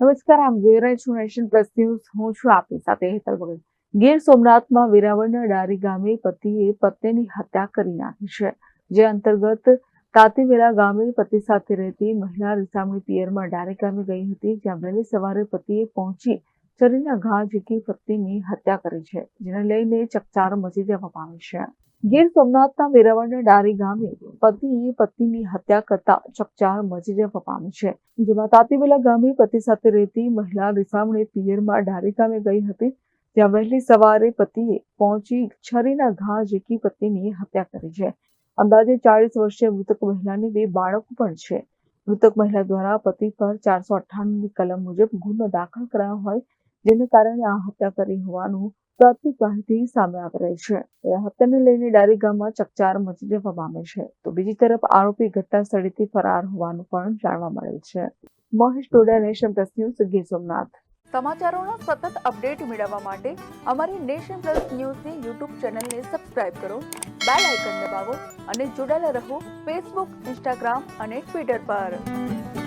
નમસ્કાર, આમ જોઈ નેશન પ્લસ ન્યૂઝ. હું છું આપની સાથે હેતલ ભગત. ગીર સોમનાથમાં વેરાવળના ડારી ગામે પતિએ પત્નીની હત્યા કરી નાખી છે, જે અંતર્ગત તાતીવેલા ગામે પતિ સાથે રહેતી મહિલા રિસામણી પિયરમાં ડારી ગામે ગઈ હતી, જ્યાં વહેલી સવારે પતિએ પહોંચી શરીરના ઘા ઝીકી પત્નીની હત્યા કરી છે, જેને લઈને ચકચાર મચી જવા પામી છે. ગીર સોમનાથના વેરાવળના ડારી ગામે પતિએ પત્નીની હત્યા કરતા ચકચાર મચી જવા પામી છે. જેમાં તાતીવેલા ગામે પતિ સાથે રહેતી મહિલા રિસામણે પિયરમાં ડારી ગામે ગઈ હતી ત્યાં વહેલી સવારે પતિએ પહોંચી છરીના ઘા ઝીકી પત્નીની હત્યા કરી છે. અંદાજે ચાળીસ વર્ષીય મૃતક મહિલાની બે બાળકો પણ છે. મૃતક મહિલા દ્વારા પતિ પર ચારસો અઠ્ઠાણુંની કલમ મુજબ ગુનો દાખલ કરાયો હોય જેને કારણે આ હત્યા કરી હોવાનું પ્રાથમિક માહિતી સામે આવી રહી છે. હત્યાને લઈને ડારી ગામમાં ચકચાર મચી જવા પામે છે. તો બીજી તરફ આરોપી ઘટના સ્થળેથી ફરાર હોવાનું પણ જાણવા મળેલ છે. Mahesh Toda nation plus news, Gir Somnath. સમાચારોના સતત અપડેટ મેળવવા માટે અમારી નેશન પ્લસ ન્યૂઝની યુટ્યુબ ચેનલને સબસ્ક્રાઇબ કરો, બેલ આઇકન દબાવો અને જોડાયેલા રહો ફેસબુક, ઇન્સ્ટાગ્રામ અને ટ્વિટર પર.